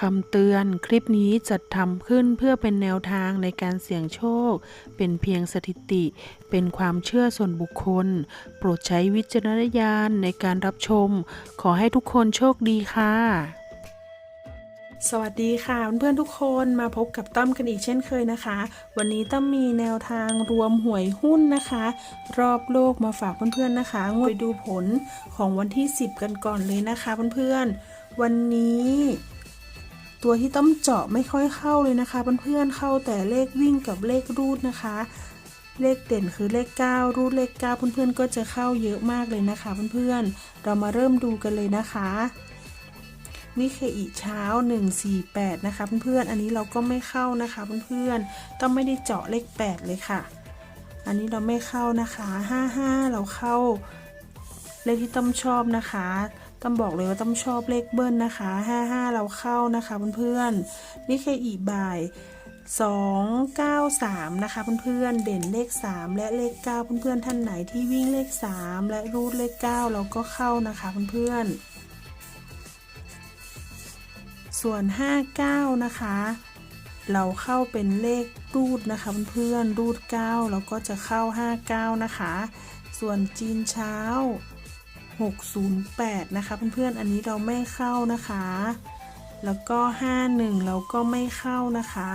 คำเตือนคลิปนี้จัดทำขึ้นเพื่อเป็นแนวทางในการเสี่ยงโชค เป็นเพียงสถิติ เป็นความเชื่อส่วนบุคคล โปรดใช้วิจารณญาณในการรับชม ขอให้ทุกคนโชคดีค่ะ สวัสดีค่ะเพื่อนๆทุกคนมาพบกับตั้มกันอีกเช่นเคยนะคะ วันนี้ตั้มมีแนวทางรวมหวยหุ้นนะคะ รอบโลกมาฝากเพื่อนๆนะคะงวดไปดูผลของวันที่ 10 กันก่อนเลยนะคะเพื่อนๆวันนี้ ตัวที่ต้อมเจาะไม่ค่อยเข้าเลยนะคะเพื่อนๆเข้าแต่เลขวิ่งกับเลขรูดนะคะ เลขเด่นคือเลข 9 รูดเลข 9 เพื่อนๆก็จะเข้าเยอะมากเลยนะคะเพื่อนๆเรามาเริ่มดูกันเลยนะคะนี่คืออีเช้า 148 นะคะเพื่อนๆ อันนี้เราก็ไม่เข้านะคะเพื่อนๆ ต้องไม่ได้เจาะเลข 8 เลยค่ะ อันนี้เราไม่เข้านะคะ 55 เราเข้าเลขที่ต้อมชอบนะคะ ต้อมบอกเลยว่าต้อมชอบเลขเบิ้ลนะคะ 55 เราเข้านะคะเพื่อนๆนี่คืออีบ่าย 293 นะคะเพื่อนๆเด่นเลข 3 และเลข 9 เพื่อนๆท่านไหนที่วิ่งเลข 3 และรูดเลข 9 เราก็เข้านะคะเพื่อนๆส่วน 59 นะคะ เราเข้าเป็นเลขรูดนะคะเพื่อนๆรูด 9 เราก็จะเข้า 59 นะคะ ส่วนจีนเช้า 608 นะคะ เพื่อนๆ อันนี้เราไม่เข้านะคะ แล้วก็ 51 เราก็ไม่เข้านะคะ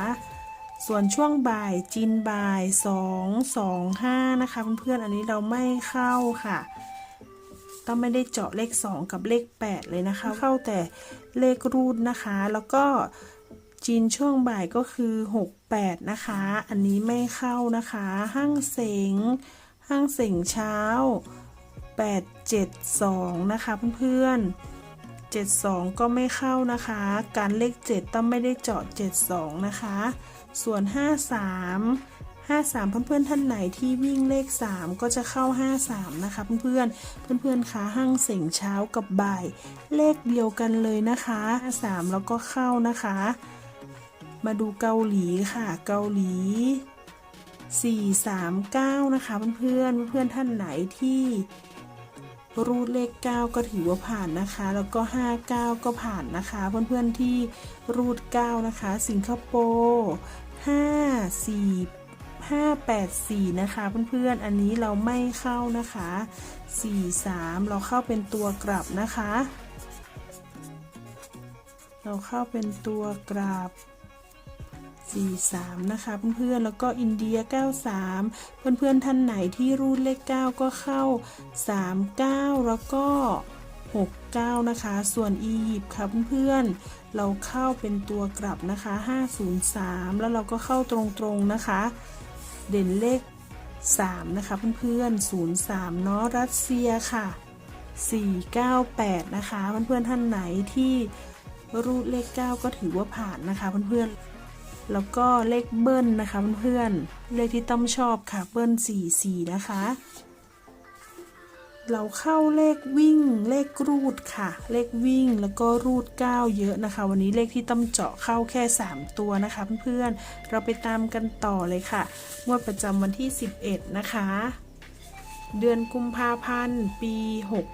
ส่วนช่วงบ่ายจีนบ่าย 225 นะคะ เพื่อนๆ อันนี้เราไม่เข้าค่ะ ต้องไม่ได้เจาะเลข 2 กับเลข 8 เลยนะคะ เข้าแต่เลขรูดนะคะ แล้วก็จีนช่วงบ่ายก็คือ 68 นะคะ อันนี้ไม่เข้านะคะ ห้างเสงห้างเสงเช้า 872 นะคะเพื่อนๆ 72 ก็ไม่เข้านะคะ การเลข 7 ต้องไม่ได้เจาะ 72 นะคะ ส่วน 53 53 เพื่อนๆท่านไหนที่วิ่งเลข 3 ก็จะเข้า 53 นะคะเพื่อนๆเพื่อนๆคะห้างเสียงเช้ากับบ่าย เลขเดียวกันเลยนะคะ53แล้วก็เข้านะคะ มาดูเกาหลีค่ะ เกาหลี 439 นะคะเพื่อนๆเพื่อนๆท่านไหนที่ รูดเลข 9 ก็ถือว่าผ่านนะคะ แล้วก็ 59 ก็ผ่านนะคะ เพื่อนๆที่รูด 9 นะคะ สิงคโปร์5 4 584 นะคะเพื่อนๆ อันนี้เราไม่เข้านะคะ 43 เราเข้าเป็นตัวกลับนะคะ เราเข้าเป็นตัวกลับ 43 นะคะเพื่อนๆ แล้วก็อินเดีย 93 เพื่อนๆ ท่านไหนที่รูดเลข 9 ก็เข้า 39 แล้วก็ 69 นะคะ ส่วนอียิปต์ค่ะเพื่อนๆ เราเข้าเป็นตัวกลับนะคะ 503 แล้วเราก็เข้าตรงๆ นะคะ เด่นเลข 3 นะคะเพื่อนๆ 03 เนาะรัสเซียค่ะ 498 นะคะ เพื่อนๆ ท่านไหนที่รูดเลข 9 ก็ถือว่าผ่านนะคะเพื่อนๆ แล้วก็เลขเบิ้ลนะคะเพื่อนๆเลขที่ต้อมชอบค่ะเบิ้ล44นะคะ เราเข้าเลขวิ่งเลขรูดค่ะ เลขวิ่งแล้วก็รูด 9 เยอะนะคะ วันนี้เลขที่ต้อมเจาะเข้าแค่ 3 ตัวนะคะเพื่อนๆเราไปตามกันต่อเลยค่ะงวดประจำวันที่ 11 นะคะเดือนกุมภาพันธ์ปี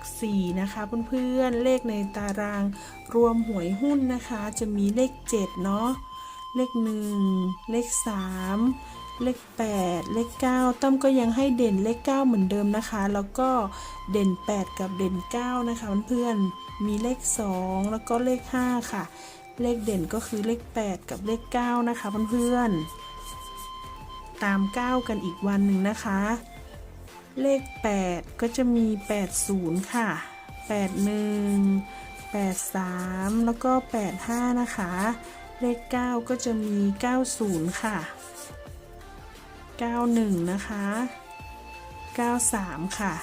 64 นะคะเพื่อนๆ เลขในตารางรวมหวยหุ้นนะคะ จะมีเลข 7 เนาะ เลข1เลข3เลข8เลข9ต้อมก็ยังให้เด่นเลข9เหมือนเดิมนะคะ แล้วก็เด่น8กับเด่น9นะคะเพื่อนๆมีเลข2แล้วก็เลข5ค่ะ เลขเด่นก็คือเลข8กับเลข9นะคะเพื่อนๆตาม9กันอีกวันหนึ่งนะคะ เลข8ก็จะมี80ค่ะ81 83แล้วก็85นะคะ เลข 9 ก็จะมี 90 ค่ะ 91 นะคะ 93 ค่ะ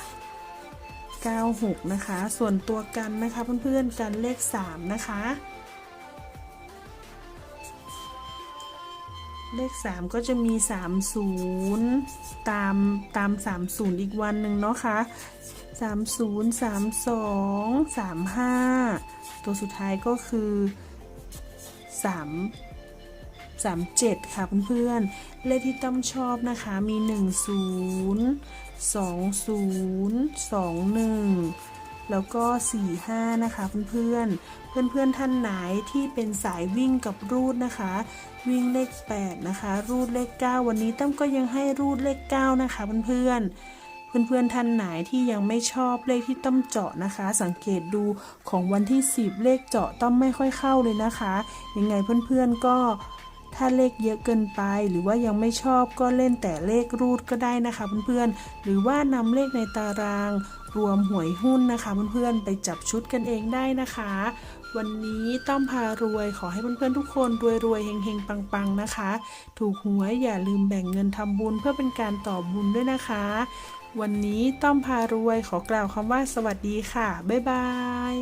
96 นะคะ ส่วนตัวกันนะคะเพื่อนๆกันเลข 3 นะคะ เลข 3 ก็จะมี 30 ตามตาม 30 อีกวันหนึ่งเนาะคะ30 32 35 ตัวสุดท้ายก็คือ 3 37 ค่ะเพื่อนๆ เลขที่ต้อมชอบนะคะ มี 10 20 21 แล้วก็ 4 5 นะคะเพื่อนๆ เพื่อนๆ ท่านไหนที่เป็นสายวิ่งกับรูดนะคะ วิ่งเลข 8 นะคะ รูดเลข 9 วันนี้ตั้มก็ยังให้รูดเลข 9 นะคะเพื่อนๆ เพื่อนๆท่านไหนที่ยังไม่ชอบเลขที่ต้อมเจาะนะคะ สังเกตดูของวันที่ 10 เลขเจาะต้อมไม่ค่อยเข้าเลยนะคะ ยังไงเพื่อนๆก็ถ้าเลขเยอะเกินไปหรือว่ายังไม่ชอบก็เล่นแต่เลขรูดก็ได้นะคะเพื่อนๆหรือว่านำเลขในตาราง รวมหวยหุ้นนะคะเพื่อนๆไปจับชุดกันเองได้นะคะ วันนี้ต้อมพารวยขอให้เพื่อนๆทุกคนรวยรวยๆเฮงๆปังๆนะคะ ถูกหวยอย่าลืมแบ่งเงินทำบุญเพื่อเป็นการต่อบุญด้วยนะคะ วันนี้ต้อมพารวยขอกล่าวคำว่าสวัสดีค่ะ บ๊ายบาย